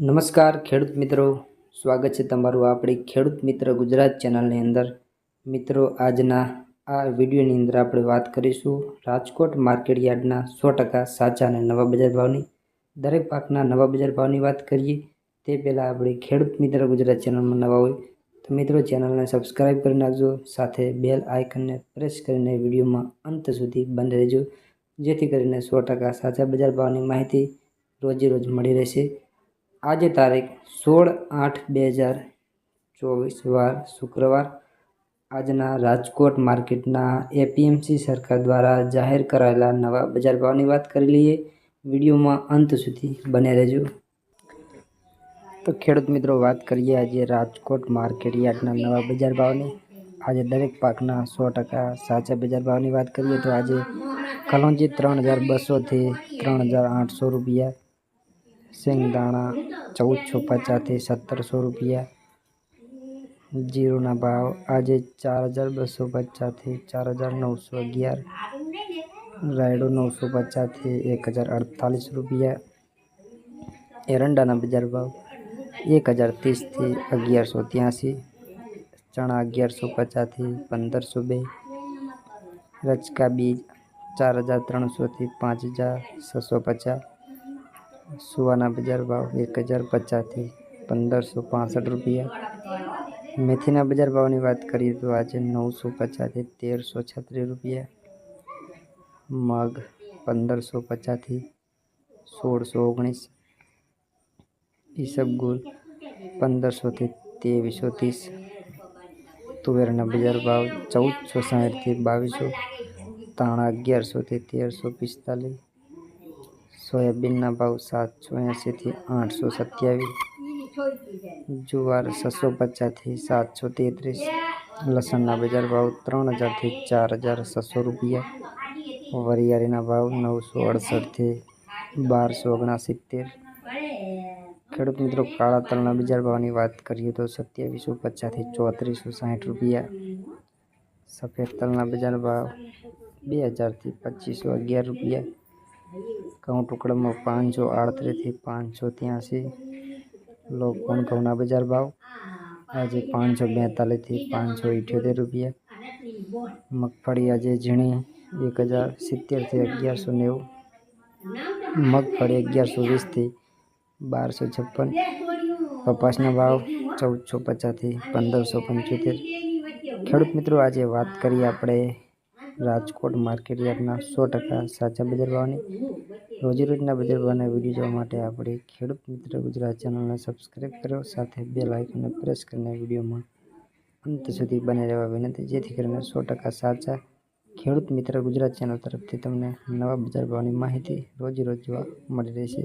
નમસ્કાર ખેડૂત મિત્રો, સ્વાગત છે તમારું આપણી ખેડૂત મિત્ર ગુજરાત ચેનલની અંદર. મિત્રો, આજના આ વિડીયોની અંદર આપણે વાત કરીશું રાજકોટ માર્કેટ યાર્ડના સો ટકા સાચા અને નવા બજાર ભાવની. દરેક પાકના નવા બજાર ભાવની વાત કરીએ, તે પહેલાં આપણે ખેડૂત મિત્ર ગુજરાત ચેનલમાં નવા હોય તો મિત્રો ચેનલને સબસ્ક્રાઈબ કરી નાખજો, સાથે બેલ આઇકનને પ્રેસ કરીને વિડીયોમાં અંત સુધી બંધ રહેજો. જેથી કરીને સો ટકા સાચા બજાર ભાવની માહિતી રોજે રોજ મળી રહેશે. આજે તારીખ સોળ આઠ બે હજાર ચોવીસ, વાર શુક્રવાર. આજના રાજકોટ માર્કેટના એપીએમસી સરકાર દ્વારા જાહેર કરાયેલા નવા બજાર ભાવની વાત કરી લઈએ. વિડીયોમાં અંત સુધી બને રહેજો. તો ખેડૂત મિત્રો, વાત કરીએ આજે રાજકોટ માર્કેટ યાર્ડના નવા બજાર ભાવની. આજે દરેક પાકના સો ટકા સાચા બજાર ભાવની વાત કરીએ તો આજે કલોંજી ત્રણ હજાર બસોથી ત્રણ હજાર આઠસો રૂપિયા શેંગદાણા ચૌદસો પચાસથી સત્તરસો રૂપિયા જીરુના ભાવ આજે ચાર હજાર બસો પચાસથી ચાર હજાર નવસો અગિયાર રાયડો નવસો પચાસથી એક હજાર અડતાલીસ રૂપિયા એરંડાના બજાર ભાવ એક હજાર ત્રીસથી અગિયારસો ત્યાંસી ચણા અગિયારસો પચાસથી પંદરસો બે રચકા બીજ ચાર હજાર ત્રણસોથી પાંચ હજાર છસો પચાસ સુવાના બજાર ભાવ એક હજાર પચાસથી પંદરસો પાસઠ રૂપિયા મેથીના બજાર ભાવની વાત કરીએ તો આજે નવસો પચાસથી તેરસો છત્રીસ રૂપિયા મગ પંદરસો પચાસથી સોળસો ઓગણીસ ઈસબગુલ પંદરસોથી ત્રેવીસો ત્રીસ તુવેરના બજાર ભાવ ચૌદસો સાઠથી બાવીસો તાણા અગિયારસોથી તેરસો પિસ્તાલીસ સોયાબીનના ભાવ સાતસો એંશીથી આઠસો સત્યાવીસ જુવાર છસો પચાસથી સાતસો તેત્રીસ લસણના બજાર ભાવ ત્રણ હજારથી ચાર હજાર છસો રૂપિયા વરિયાળીના ભાવ નવસો અડસઠથી બારસો ઓગણસિત્તેર ખેડૂત મિત્રો કાળા તલના બજાર ભાવની વાત કરીએ તો સત્યાવીસો પચાસથી ચોત્રીસો સાઠ રૂપિયા સફેદ તલના બજાર ભાવ બે હજારથી પચીસો અગિયાર રૂપિયા ઘઉં ટુકડામાં પાંચસો આડત્રીસથી પાંચસો ત્યાંસી. લોકવણ ઘઉંના બજાર ભાવ. આજે પાંચસો બેતાલીસથી પાંચસો ઇઠ્યોતેર રૂપિયા. મગફળી આજે ઝીણી એક હજાર સિત્તેરથી અગિયારસો નેવું. મગફળી અગિયારસો વીસથી બારસો છપ્પન. કપાસના ભાવ ચૌદસો પચાસથી પંદરસો પંચોતેર. ખેડૂત મિત્રો, આજે વાત કરીએ આપણે રાજકોટ માર્કેટ યાર્ડના સો ટકા સાચા બજાર ભાવની રોજીરોજના બજાર ભાવના વીડિયો જોવા માટે આપણે ખેડૂત મિત્ર ગુજરાત ચેનલને સબસ્ક્રાઈબ કરો. સાથે બે લાઇકને પ્રેસ કરીને વિડીયોમાં અંત સુધી બને રહેવા વિનંતી. જેથી કરીને સો ટકા સાચા ખેડૂત મિત્ર ગુજરાત ચેનલ તરફથી તમને નવા બજાર ભાવની માહિતી રોજ જોવા મળી રહેશે.